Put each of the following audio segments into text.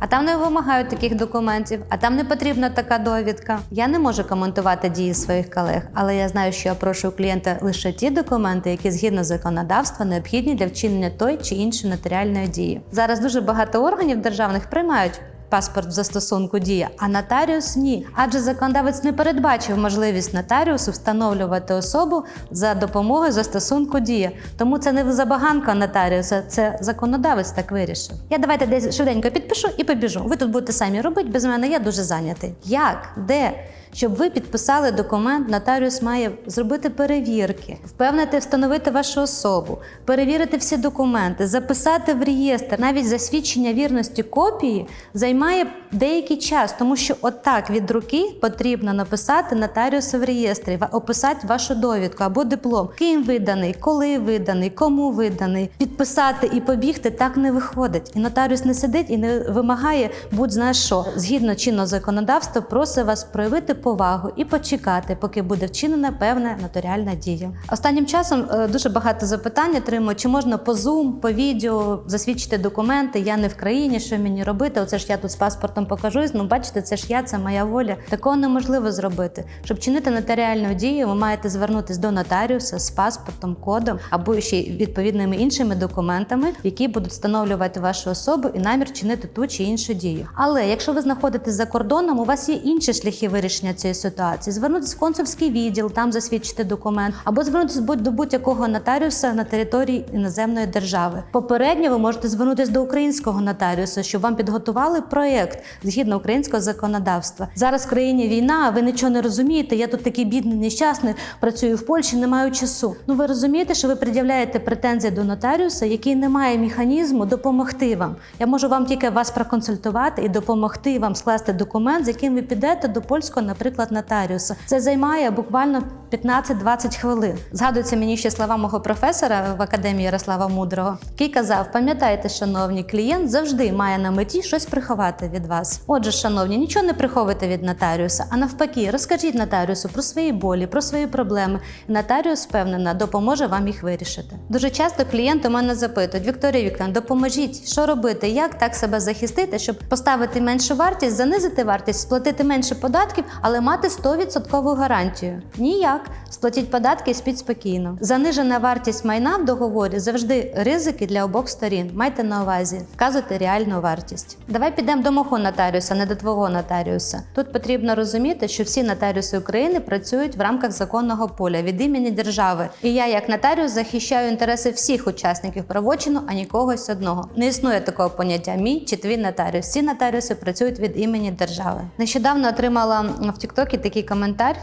а там не вимагають таких документів, а там не потрібна така довідка. Я не можу коментувати дії своїх колег, але я знаю, що я прошу клієнта лише ті документи, які згідно законодавства необхідні для вчинення той чи іншої нотаріальної дії. Зараз дуже багато органів державних приймають. Паспорт в застосунку дія, а нотаріус ні. Адже законодавець не передбачив можливість нотаріусу встановлювати особу за допомогою застосунку дія. Тому це не забаганка нотаріуса, це законодавець так вирішив. Я давайте десь швиденько підпишу і побіжу. Ви тут будете самі робити без мене. Я дуже зайнятий. Як? Де? Щоб ви підписали документ, нотаріус має зробити перевірки, впевнити, встановити вашу особу, перевірити всі документи, записати в реєстр. Навіть засвідчення вірності копії займає деякий час, тому що отак від руки потрібно написати нотаріусу в реєстрі, описати вашу довідку або диплом, ким виданий, коли виданий, кому виданий. Підписати і побігти так не виходить. І нотаріус не сидить і не вимагає будь-зна що. Згідно чинного законодавства, просить вас проявити повагу і почекати, поки буде вчинена певна нотаріальна дія. Останнім часом е, дуже багато запитань отримую, чи можна по Zoom, по відео засвідчити документи. Я не в країні, що мені робити? Оце ж я тут з паспортом покажусь. Ну, бачите, це ж я, це моя воля. Такого неможливо зробити. Щоб чинити нотаріальну дію, ви маєте звернутися до нотаріуса з паспортом, кодом або ще відповідними іншими документами, які будуть встановлювати вашу особу і намір чинити ту чи іншу дію. Але якщо ви знаходитесь за кордоном, у вас є інші шляхи вирішення цієї ситуації. Звернутися в консульський відділ, там засвідчити документ, або звернутися до будь-якого нотаріуса на території іноземної держави. Попередньо ви можете звернутися до українського нотаріуса, щоб вам підготували проєкт згідно українського законодавства. Зараз в країні війна, а ви нічого не розумієте. Я тут такий бідний, нещасний, працюю в Польщі, не маю часу. Ну ви розумієте, що ви пред'являєте претензії до нотаріуса, який не має механізму допомогти вам. Я можу вам тільки вас проконсультувати і допомогти вам скласти документ, з яким ви підете до польського, наприклад, нотаріуса. Це займає буквально 15-20 хвилин. Згадуються мені ще слова мого професора в академії Ярослава Мудрого, який казав: пам'ятайте, шановні, клієнт завжди має на меті щось приховати від вас. Отже, шановні, нічого не приховуйте від нотаріуса, а навпаки, розкажіть нотаріусу про свої болі, про свої проблеми. І нотаріус, впевнена, допоможе вам їх вирішити. Дуже часто клієнти мене запитують: Вікторія Вікторівна, допоможіть, що робити, як так себе захистити, щоб поставити меншу вартість, занизити вартість, сплатити менше податків, але мати 100% гарантію. Ніяк. Сплатіть податки і спіть спокійно. Занижена вартість майна в договорі завжди ризики для обох сторін. Майте на увазі, вказуйте реальну вартість. Давай підемо до мого нотаріуса, не до твого нотаріуса. Тут потрібно розуміти, що всі нотаріуси України працюють в рамках законного поля від імені держави. І я, як нотаріус, захищаю інтереси всіх учасників правочину, а ні когось одного. Не існує такого поняття мій чи твій нотаріус. Всі нотаріуси працюють від імені держави. Нещодавно отримала в Тіктокі такий коментар.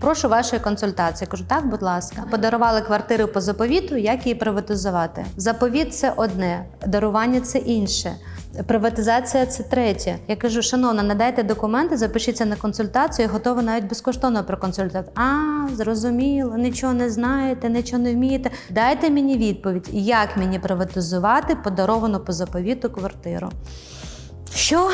Прошу вашої консультації. Кажу, так, будь ласка. Подарували квартиру по заповіту, як її приватизувати. Заповіт це одне, дарування це інше. Приватизація це третє. Я кажу, шановна, надайте документи, запишіться на консультацію, я готова навіть безкоштовно проконсультувати. А, зрозуміло, нічого не знаєте, нічого не вмієте. Дайте мені відповідь, як мені приватизувати подаровану по заповіту квартиру. Що?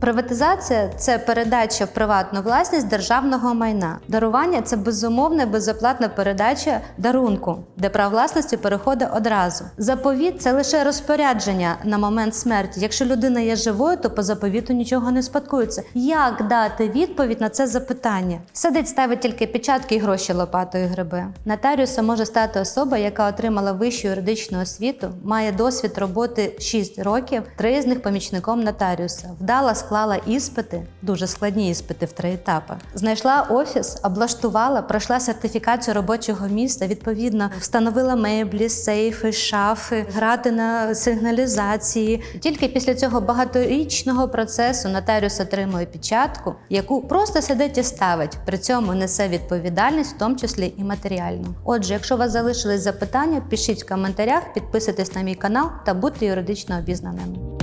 Приватизація це передача в приватну власність державного майна. Дарування це безумовна безоплатна передача дарунку, де право власності переходить одразу. Заповіт це лише розпорядження на момент смерті. Якщо людина є живою, то по заповіту нічого не спадкується. Як дати відповідь на це запитання? Сидить, ставить тільки печатки і гроші лопатою грибе. Нотаріусом може стати особа, яка отримала вищу юридичну освіту, має досвід роботи 6 років, три з них помічником нотаріуса. Вдала склала іспити, дуже складні іспити в три етапи. Знайшла офіс, облаштувала, пройшла сертифікацію робочого місця. Відповідно, встановила меблі, сейфи, шафи, грати на сигналізації. Тільки після цього багаторічного процесу нотаріус отримує печатку, яку просто сидить і ставить. При цьому несе відповідальність, в тому числі і матеріальну. Отже, якщо у вас залишились запитання, пишіть в коментарях, підписуйтесь на мій канал та будьте юридично обізнаними.